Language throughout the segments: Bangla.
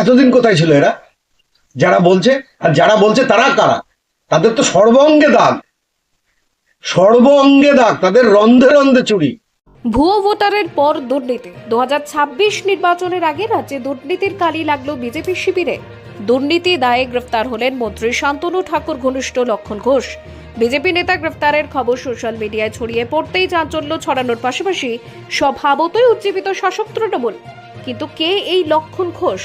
এতদিন কোথায় ছিল এরা? যারা বলছে, আর যারা বলছে তারা কারা? তাদের তো সর্বঙ্গে দাগ। সর্বঙ্গে দাগ, তাদের রন্ধে রন্ধে চুরি। ভুয়ো ভোটারের পর দুর্নীতি। দু নির্বাচনের আগে রাজ্যে দুর্নীতির কালি লাগল বিজেপি শিবিরে। দুর্নীতি দায়ে গ্রেফতার হলেন মন্ত্রী শান্তনু ঠাকুর, ঘনিষ্ঠ লক্ষণ ঘোষ। বিজেপি নেতা গ্রেফতারের খবর সোশ্যাল মিডিয়ায় ছড়িয়ে পড়তেই চাঞ্চল্য ছড়ানোর পাশাপাশি স্বভাবতই উজ্জীবিত শাসক তৃণমূল। কিন্তু কে এই লক্ষণ ঘোষ?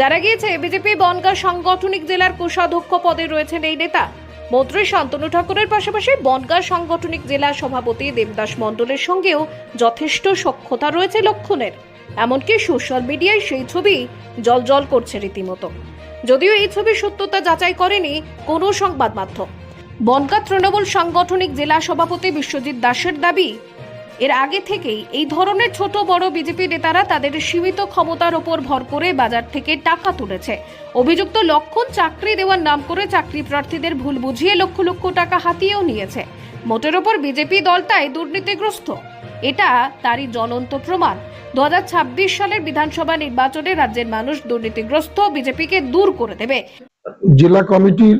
যারা গিয়েছে, বিজেপি বনগাঁ সাংগঠনিক জেলার কোষাধ্যক্ষ পদে রয়েছেন এই নেতা। মন্ত্রী শান্তনু ঠাকুরের পাশাপাশি বনগাঁ সাংগঠনিক জেলা সভাপতি দেবদাস মণ্ডলের সঙ্গেও যথেষ্ট সক্ষতা রয়েছে লক্ষণের। এমনকি সোশ্যাল মিডিয়ায় সেই ছবি জলজল করছে রীতিমতো। যদিও এই ছবির সত্যতা যাচাই করেনি কোনো সংবাদ মাধ্যম। বনগাঁ তৃণমূল সাংগঠনিক জেলা সভাপতি বিশ্বজিৎ দাসের দাবি এর আগে থেকেই এই ধরনের ছোট বড় বিজেপি নেতারা তাদের সীমিত ক্ষমতার ওপর ভর করে বাজার থেকে টাকা তুলেছে। অভিযুক্ত লক্ষণ চাকরি দেওয়ার নাম করে চাকরি প্রার্থীদের ভুল বুঝিয়ে লক্ষ লক্ষ টাকা হাতিয়েও নিয়েছে। মোটের ওপর বিজেপি দলটাই দুর্নীতিগ্রস্ত। এটা তারই জ্বলন্ত প্রমাণ। দু হাজার ছাব্বিশ সালের বিধানসভা নির্বাচনে রাজ্যের মানুষ দুর্নীতিগ্রস্ত, বিজেপিকে দূর করে দেবে। জেলা কমিটির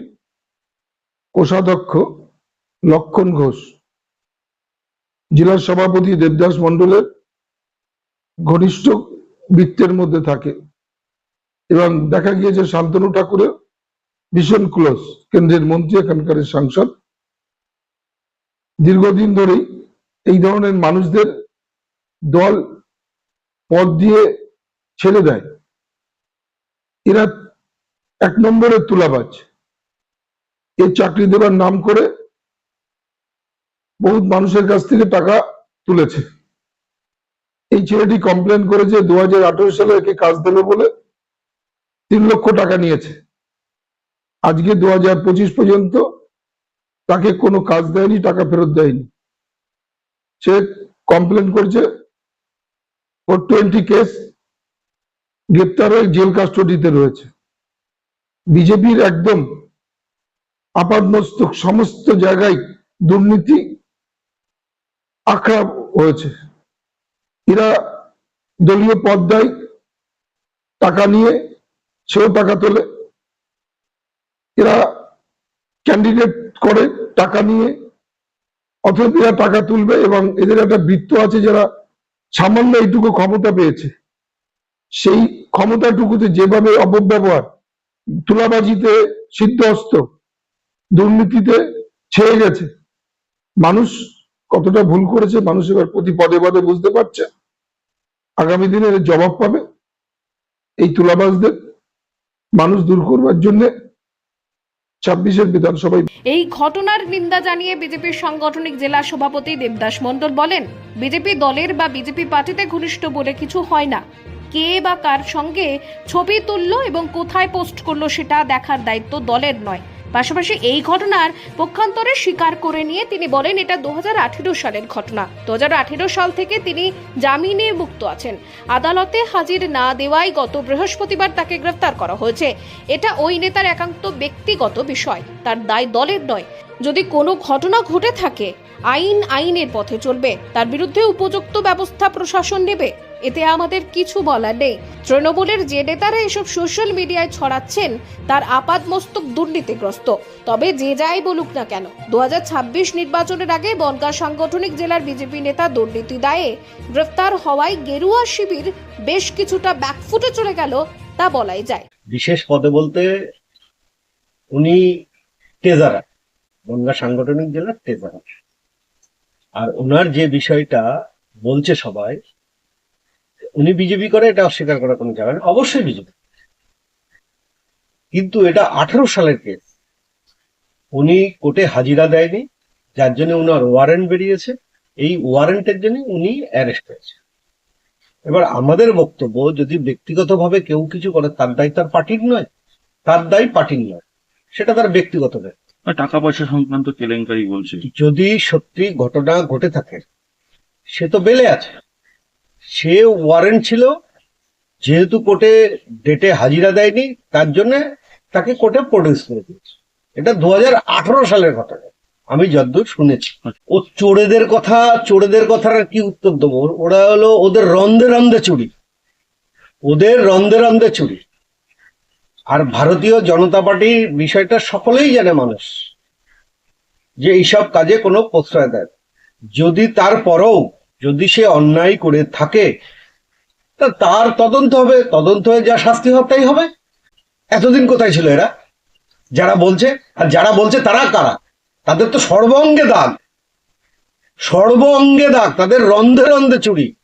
কোষাধ্যক্ষ লক্ষণ ঘোষ জেলার সভাপতি দেবদাস মন্ডলের ঘনিষ্ঠ বৃত্তের মধ্যে থাকে এবং দেখা গিয়েছে শান্তনু ঠাকুরের ভীষণ ক্লোজ কেন্দ্রের মন্ত্রী, এখানকার সাংসদ। দীর্ঘদিন ধরেই এই ধরনের মানুষদের দল পদ দিয়ে ছেড়ে দেয়। এরা এক নম্বরের তুলাবাজ। এর চাকরি দেবার নাম করে বহুত মানুষের কাছ থেকে টাকা তুলেছে। এই ছেলেটি কমপ্লেন করেছে দু সালে একে কাজ দেবে বলে তিন লক্ষ টাকা নিয়েছে। আজকে দু পর্যন্ত তাকে কোনো কাজ দেয়নি, টাকা ফেরত দেয়নি। সে কমপ্লেন করছে ফোর টোয়েন্টি কেস গ্রেপ্তার হয়ে জেল কাস্টডিতে রয়েছে। বিজেপির একদম আপাদমস্তক সমস্ত জায়গায় দুর্নীতি আখড়া হয়েছে। এরা দলীয় পদ দেয় টাকা নিয়ে সেও টাকা তোলে। এরা ক্যান্ডিডেট করে টাকা নিয়ে। অথচ এরা টাকা তুলবে এবং এদের একটা বৃত্ত আছে যারা সামান্য এইটুকু ক্ষমতা পেয়েছে। সেই ক্ষমতাটুকুতে যেভাবে অপব্যবহার, তুলাবাজিতে সিদ্ধহস্ত, দুর্নীতিতে ছেয়ে গেছে। মানুষ কতটা ভুল করেছে মানুষ এবার প্রতি পদে পদে বুঝতে পারছে। আগামী দিনে জবাব পাবে এই তুলাবাসদের মানুষ দূর করবার জন্য এই ঘটনার নিন্দা জানিয়ে বিজেপির সাংগঠনিক জেলা সভাপতি দেবদাস মণ্ডল বলেন, বিজেপি দলের বা বিজেপি পার্টিতে ঘনিষ্ঠ বলে কিছু হয় না। কে বা কার সঙ্গে ছবি তুললো এবং কোথায় পোস্ট করল সেটা দেখার দায়িত্ব দলের নয়। পাশাপাশি এই ঘটনার পক্ষান্তরে স্বীকার করে নিয়ে তিনি বলেন, এটা দু হাজার আঠেরো সালের ঘটনা। দু হাজার আঠেরো সাল থেকে তিনি জামিনে মুক্ত আছেন। আদালতে হাজির না দেওয়ায় গত বৃহস্পতিবার তাকে গ্রেফতার করা হয়েছে। এটা ওই নেতার একান্ত ব্যক্তিগত বিষয়। তার দায় দলের নয়। যদি কোনো ঘটনা ঘটে থাকে, আইন আইনের পথে চলবে। তার বিরুদ্ধে উপযুক্ত ব্যবস্থা প্রশাসন নেবে। এতে আমাদের কিছু বলার নেই। তৃণমূলের যে নেতারা এসব সোশ্যাল মিডিয়ায় ছড়াচ্ছেন, তার আপাদ মস্তক দুর্নীতিগ্রস্ত। তবে যে যাই বলুক না কেন দু হাজার ছাব্বিশ নির্বাচনের আগে বনগাঁ সাংগঠনিক জেলার বিজেপি নেতা দুর্নীতি দায়ে গ্রেফতার হওয়ায় গেরুয়া শিবির বেশ কিছুটা ব্যাকফুটে চলে গেল, তা বলাই যায়। বিশেষ পদে বলতে উনি তেজারা, বনগা সাংগঠনিক জেলার তেজারা। আর ওনার যে বিষয়টা বলছে সবাই উনি বিজেপি করে এটা অস্বীকার করার কোনো জায়গা নেই। অবশ্যই বিজেপি। কিন্তু এটা আঠারো সালের কেস উনি কোর্টে হাজিরা দেয়নি যার জন্য ওনার ওয়ারেন্ট বেরিয়েছে। এই ওয়ারেন্টের জন্য উনি অ্যারেস্ট হয়েছে এবার আমাদের বক্তব্য যদি ব্যক্তিগতভাবে কেউ কিছু করে তার দায় তার পার্টির নয় তার দায় পার্টির নয়। সেটা তার ব্যক্তিগত দায়। টাকা পয়সা সংক্রান্ত কেলেঙ্কারি বলছে। যদি সত্যি ঘটনা ঘটে থাকে সে তো বেলে আছে। সে ওয়ারেন্ট ছিল, যেহেতু কোর্টে ডেটে হাজিরা দেয়নি, তার জন্য তাকে কোর্টে প্রডিউস করে দিয়েছে। এটা দুহাজার আঠেরো সালের ঘটনা। আমি যদ্দূর শুনেছি। ও চোরেদের কথা, চোরেদের কথার কি উত্তর দেবো? ওরা হলো ওদের রন্ধে রন্ধে চুরি। ওদের রন্ধে রন্ধে চুরি। আর ভারতীয় জনতা পার্টির বিষয়টা সকলেই জানে মানুষ, যে এইসব কাজে কোনো প্রশ্রয় দেয় যদি তারপরেও যদি সে অন্যায় করে থাকে তার তদন্ত হবে, তদন্ত হয়ে যা শাস্তি হবে, তাই হবে। এতদিন কোথায় ছিল এরা? যারা বলছে, আর যারা বলছে তারা কারা? তাদের তো সর্ব অঙ্গে দাগ। সর্ব অঙ্গে দাগ, তাদের রন্ধে রন্ধে চুরি।